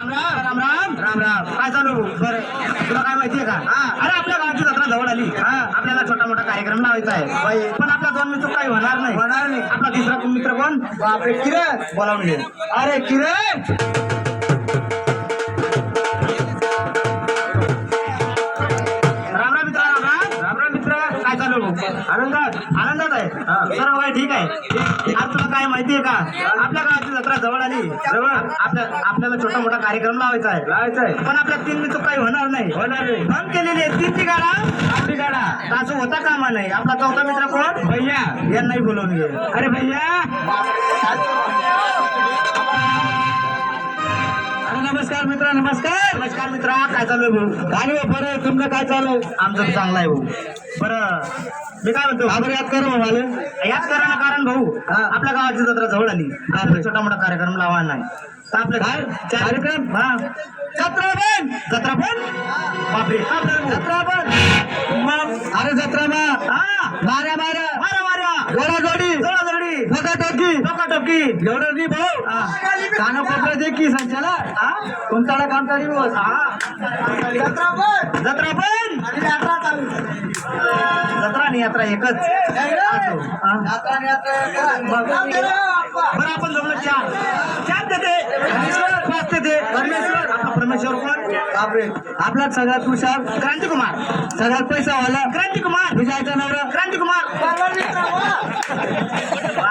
राम राम राम राम. काय चालू? बरं. तुला काय माहितीये का? अरे आपल्या गावाची जत्रा जवळ आली. आपल्याला छोटा मोठा कार्यक्रम लावायचा आहे. पण आपल्या दोन मित्र काही होणार नाही. होणार नाही. आपला तिसरा मित्र कोण? बापरे किरण. बोलावून घे. अरे किरण! आनंदात आनंदात आहे. सर्व काय ठीक आहे. आज तुला काय माहितीये का? आपल्या गावाची जत्रा जवळ आली. जवळ आपल्या आपल्याला छोटा मोठा कार्यक्रम लावायचा आहे. लावायचा आहे. पण आपल्या तीन मित्र काही होणार नाही. होणार नाही. बंद केलेली आहे तीनची गाडा आपली गाडा असं होता कामा नाही. आपला चौथा मित्र कोण? भैया. यांनाही बोलवून घे. अरे भैया. अरे नमस्कार मित्र नमस्कार. नमस्कार मित्रा काय चालू आहे भाऊ? काय बरं तुमचं काय चालू आहे? आमचं चांगलं आहे भाऊ. बरं. मी काय म्हणतो? बरं याद कर मला याद करा ना कारण भाऊ आपल्या गावाची जत्रा जवळ आली. आपला छोटा मोठा कार्यक्रम लावा नाही. तर आपलं काय? कार्यक्रम? हा. जत्रा पण जत्रा पण बापरे? जत्रा पण अरे जत्रा मग हा. ठोका टोकी एवढं नाही भाऊ काना कोपरा दे की संचाला. कोणताला काम चालू बस जत्रा पण. जत्रा पण? जत्रा आणि यात्रा एकच. हा? बरं आपण जमलं चार. चार. देते. पाच देते. परमेश्वर परमेश्वर कोण? आपला सगळ्यात हुशार क्रांतिकुमार. सगळ्यात पैसा वाला क्रांतिकुमार. विजयाचा नवरा क्रांतिकुमार वा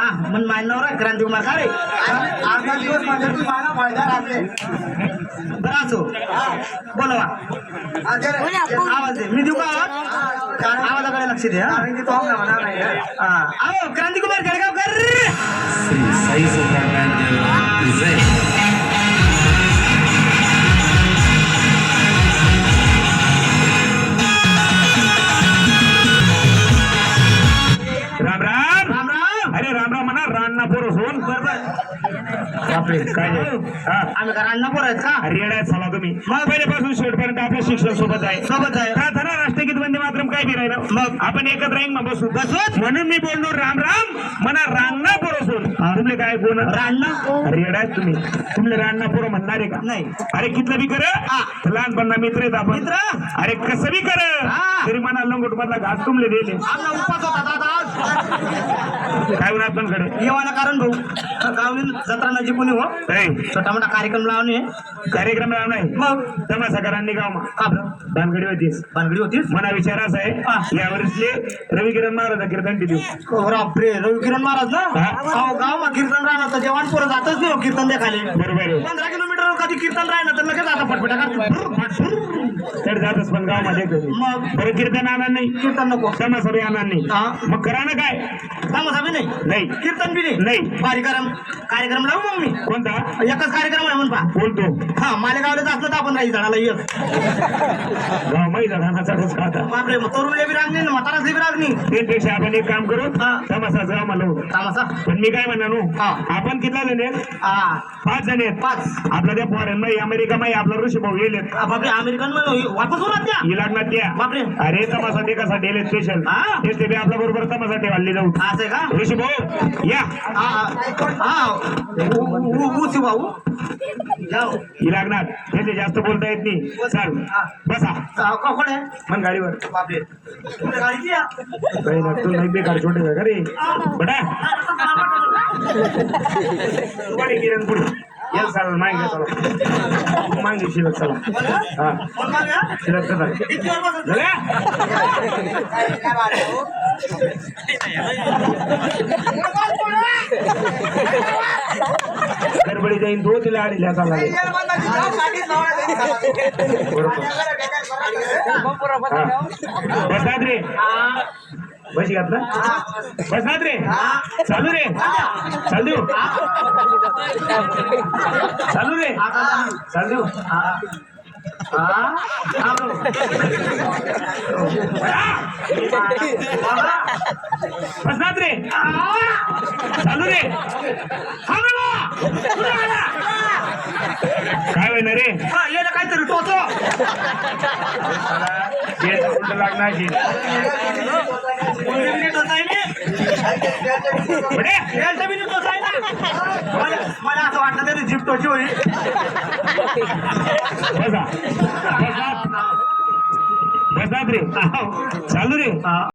माय नवरा क्रांतिकुमार का रे अर्धा दिवस माझ्या तू मला फायदा बरं असो. बोलवा. आवाज दे. मी देऊ का आवाज? आवाजाकडे लक्ष दे. आओ Krantikumar Jalgaonkar Saí Superman present. बापरे काय? हा. आम्ही का पोर आहेत का रेड्यात झाला तुम्ही. मग? पहिल्यापासून शेवटपर्यंत आपल्या शिक्षण सोबत आहे. सोबत आहे. प्रार्थना राष्ट्रगीत वंदे मातरम काय बी राहिलं? मग? आपण एकत्र राहीन मग बसू. बसवत? म्हणून मी बोललो राम राम. म्हणा रान्ना पोरं सोन तुमले काय कोण? राण्णा रेड्यात तुम्ही. तुमले रान्ना पोरं म्हणणार आहे का? नाही. अरे कितलं बी कर. लहानपणा मित्र आहेत आपण. मित्र? अरे कसं बी कर. हा. तरी म्हणा लंगोट मधला घास तुमले दिले. काय होणार आपण कडे येवाना कारण भाऊ. गावली जत्रा नजीक कोणी हो? छोटा मोठा कार्यक्रम लावणे. कार्यक्रम नाही मग? तमाशा करांनी गाव भानगडी होतीस. भानगडी होतीस? मना विचार असा आहे या वर्षी रवी किरण महाराज कीर्तन हो, बापरे रवी किरण महाराज ना. अहो, गाव मग कीर्तन राहणार तर जेवण पोरं जातच नाही हो कीर्तन देखाले बरोबर पंधरा किलोमीटर कधी कीर्तन राहिलं तर लगेच आता फटफटा जातच पण गावामध्ये मग? बरं कीर्तन आणणार नाही. कीर्तन नको. बी आणणार नाही. मग करा ना काय? तमाशा बी नाही? नाही. कीर्तन बी नाही? नाही. कार्यक्रम कार्यक्रम लावू मग मी. कोणता? एकच कार्यक्रम आहे म्हणून पहा. बोलतो. हा मालेगावला असलं तर आपण राहील झाडाला येत गाव माहीत झाडाचा रस खाता बापरे मग तरुणले बी रागणी ना म्हाताराच बी त्यापेक्षा आपण एक काम करू. तमाशा जाऊ मला तामासा पण मी काय म्हणणार हा. आपण कितला जण आहेत? हा. पाच जण आहेत. पाच. आपल्या त्या फॉरेन मध्ये अमेरिका मध्ये आपला ऋषी भाऊ गेलेत. हा, बापरे अमेरिकन वापस होणार त्या? ही लागणार त्या. बापरे. अरे तमाशा एकासाठी गेले स्पेशल हा. तेच ते बी आपल्या बरोबर तमाशा ठेवायला जाऊ. असं का? ऋषी भाऊ या. शिव भाऊ. ही लागणार. त्याचे जास्त बोलता येत नाही. चाल बसा. कोण आहे? मग गाडीवर. बापरे. गाडीची या. काही नसतो नाही बेकार छोटे का रे बडा पुढे किरण पुढे येल मागे चला मागे शिलक चला हा। बसत. झाल्या? गडबडी जाईन तो तिला आडीला चालला बरोबर. बसनात रे. बस घातला बसनात रे. चालू रे. चालू चालू रे. चालू हा? बसनात रे. चालू रे. थांब काय होईना रे? हा, याला काहीतरी टोचो. ते उलट लागणार. मला असं वाटलं तरी जीप टोची होईल. बसा. बसा. रे. चालू रे.